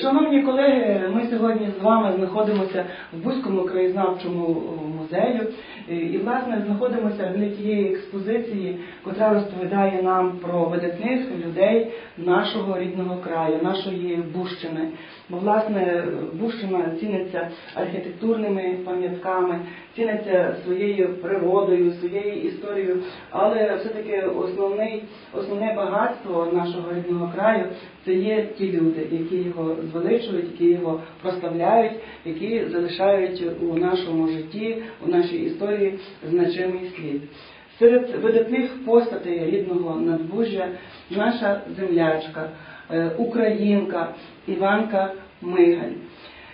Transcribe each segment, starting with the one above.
Шановні колеги, ми сьогодні з вами знаходимося в Бузькому краєзнавчому музею і, власне, знаходимося для тієї експозиції, яка розповідає нам про видатних людей нашого рідного краю, нашої Бущини. Бо, власне, Бущина ціниться архітектурними пам'ятками, ціниться своєю природою, своєю історією, але все-таки основне багатство нашого рідного краю це є ті люди, які його звеличують, які його прославляють, які залишають у нашому житті, у нашій історії значимий слід. Серед видатних постатей рідного надбужжя наша землячка, е, українка Іванка Мигаль.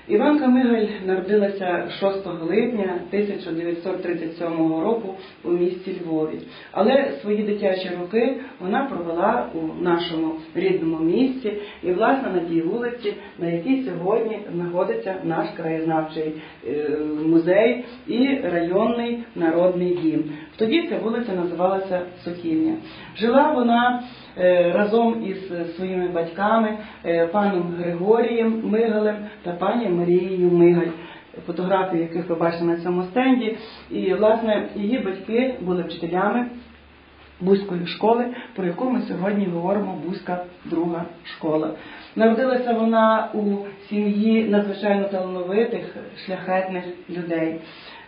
Іванка Мигаль народилася 6 липня 1937 року у місті Львові, але свої дитячі роки вона провела у нашому рідному місті і, власне, на тій вулиці, на якій сьогодні знаходиться наш краєзнавчий е, музей і районний народний дім. Тоді ця вулиця називалася Сокільня. Жила вона разом із своїми батьками, е, паном Григорієм Мигалем та пані Марією Мигаль. Фотографії, яких ви бачите на цьому стенді, і власне її батьки були вчителями Бузької школи, про яку ми сьогодні говоримо Бузька друга школа. Народилася вона у сім'ї надзвичайно талановитих шляхетних людей.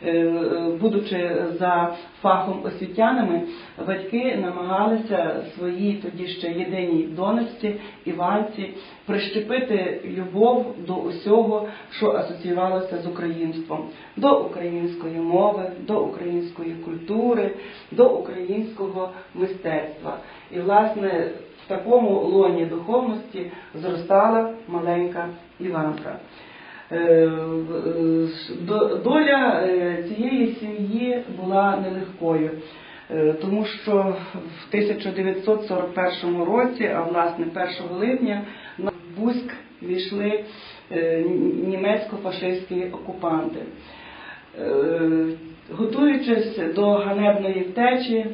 Е, Будучи за фахом освітянами, батьки намагалися своїй тоді ще єдиній донечці Іванці прищепити любов до усього, що асоціювалося з українством, до української мови, до української культури, до українського мистецтва. І, власне, в такому лоні духовності зростала маленька Іванка. Е, до- Доля е, цієї сім'ї була нелегкою, е, тому що в 1941 році, а власне 1 липня, на Бузьк війшли е, німецько-фашистські окупанти. Е, Готуючись до ганебної втечі,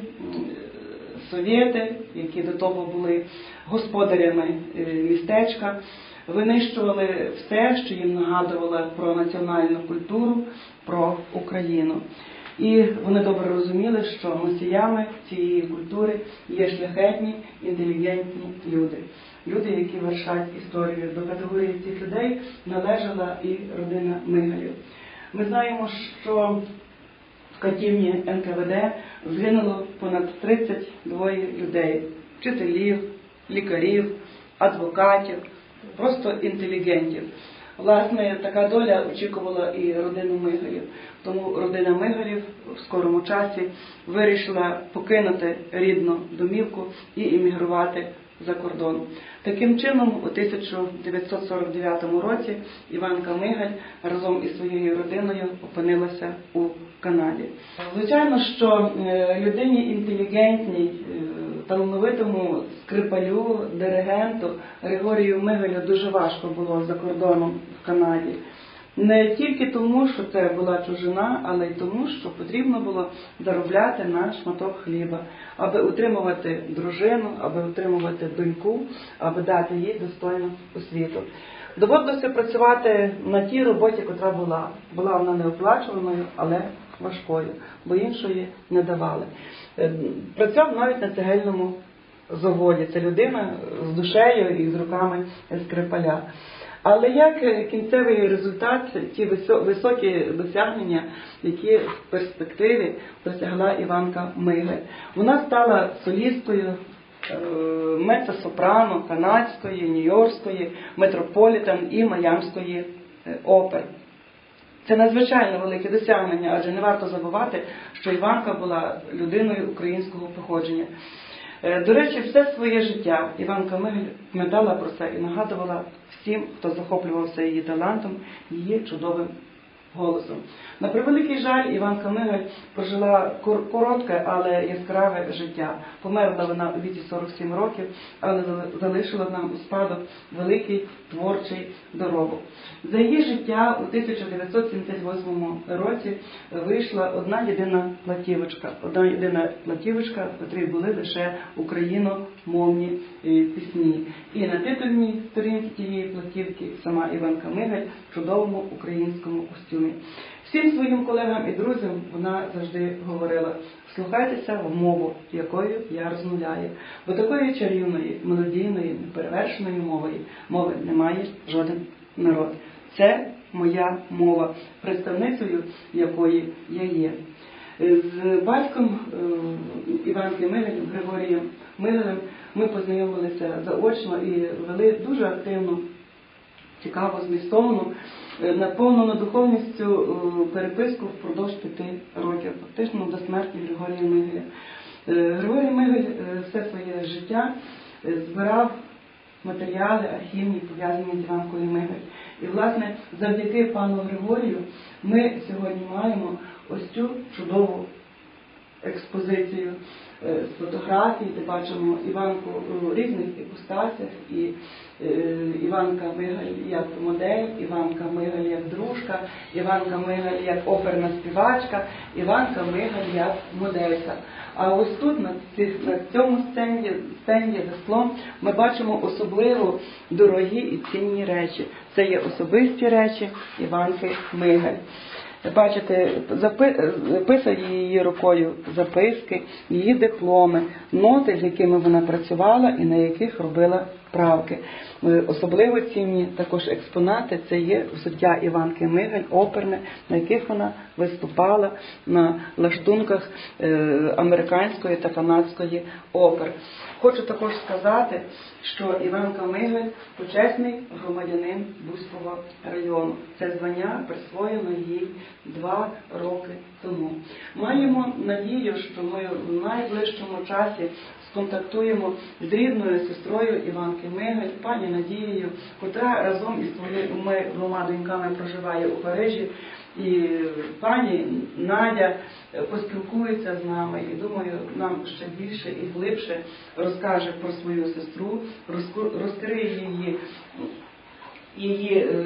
совєти, які до того були господарями е, містечка, винищували все, що їм нагадувало про національну культуру, про Україну. І вони добре розуміли, що носіями цієї культури є шляхетні, інтелігентні люди. Люди, які вершать історію. До категорії цих людей належала і родина Мигалів. Ми знаємо, що в катівні НКВД згинуло понад 32 людей, вчителів, лікарів, адвокатів, просто інтелігентів. Власне, така доля очікувала і родину Мигалів. Тому родина Мигалів в скорому часі вирішила покинути рідну домівку і іммігрувати за кордон. Таким чином, у 1949 році Іванка Мигаль разом із своєю родиною опинилася у Канаді. Звичайно, що е, людині інтелігентній, е, талановитому скрипалю, диригенту Григорію Мигалю дуже важко було за кордоном в Канаді. Не тільки тому, що це була чужина, але й тому, що потрібно було заробляти на шматок хліба, аби утримувати дружину, аби утримувати доньку, аби дати їй достойну освіту. Доводилося працювати на тій роботі, яка була. Була вона неоплачуваною, але важкою, бо іншої не давали. Е, Працював навіть на цегельному заводі. Це людина з душею і з руками скрипаля. Але як кінцевий результат, ті високі досягнення, які в перспективі досягла Іванка Мигаль. Вона стала солісткою е, мецо-сопрано канадської, нью-йоркської, метрополітен і майамської е, опер. Це надзвичайно велике досягнення, адже не варто забувати, що Іванка була людиною українського походження. Е, До речі, все своє життя Іванка Мигель пам'ятала про це і нагадувала всім, хто захоплювався її талантом, її чудовим голосом. На превеликий жаль, Іванка Мигаль прожила коротке, але яскраве життя. Померла вона у віці 47 років, але залишила нам у спадок великий творчий доробок. За її життя у 1978 році вийшла одна єдина платівочка. Одна єдина платівочка, в котрій були лише україномовні е, пісні. І на титульній сторінці тієї платівки сама Іванка Мигаль в чудовому українському костюмі. Всім своїм колегам і друзям вона завжди говорила: слухайтеся в мову, якою я розмовляю, бо такої чарівної, мелодійної, неперевершеної мови, мови немає жоден народ. Це моя мова, представницею якої я є. Е, З батьком е, Іванки Мигалем, Григорієм Мигалем ми познайомилися заочно і вели дуже активну цікаву, змістовну, е, наповнену духовністю е, переписку впродовж п'яти років, фактично до смерті Григорія Мигаля. Е, Григорій Мигаль е, все своє життя збирав матеріали архівні, пов'язані з Іванкою Мигаль. І, власне, завдяки пану Григорію ми сьогодні маємо ось цю чудову експозицію фотографій, де бачимо Іванку у різних іпостасях, і е, Іванка Мигаль як модель, Іванка Мигаль як дружка, Іванка Мигаль як оперна співачка, Іванка Мигаль як моделька. А ось тут, на, цьому стенді, стенді за склом, ми бачимо особливо дорогі і цінні речі. Це є особисті речі Іванки Мигаль. Бачите, запи- її рукою записки, її дипломи, ноти, з якими вона працювала і на яких робила правки. Е, Особливо цінні також експонати це є взуття Іванки Мигаль, оперне, на яких вона виступала на лаштунках е, американської та канадської опер. Хочу також сказати, що Іванка Мигаль почесний громадянин Бузького району. Це звання присвоєно їй два роки тому. Маємо надію, що ми в найближчому часі сконтактуємо з рідною сестрою Іванки Мигаль, пані Надією, котра разом із своїми двома доньками проживає у Парижі. І пані Надя е, поспілкується з нами і думаю, нам ще більше і глибше розкаже про свою сестру, розкриє її її е,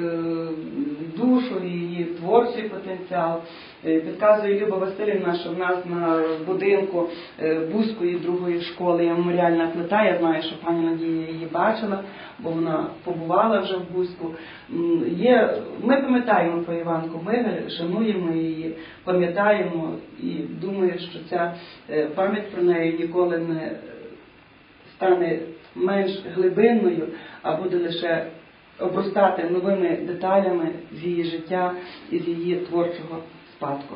душу, її творчий потенціал. Е, Підказує Люба Васильівна, що в нас на будинку е, Бузької другої школи є меморіальна плита. Я знаю, що пані Надія її бачила, бо вона побувала вже в Бузьку. Є, ми пам'ятаємо про Іванку Мигаль, шануємо її, пам'ятаємо і думаю, що ця пам'ять про неї ніколи не стане менш глибинною, а буде лише обростати новими деталями з її життя і з її творчого спадку.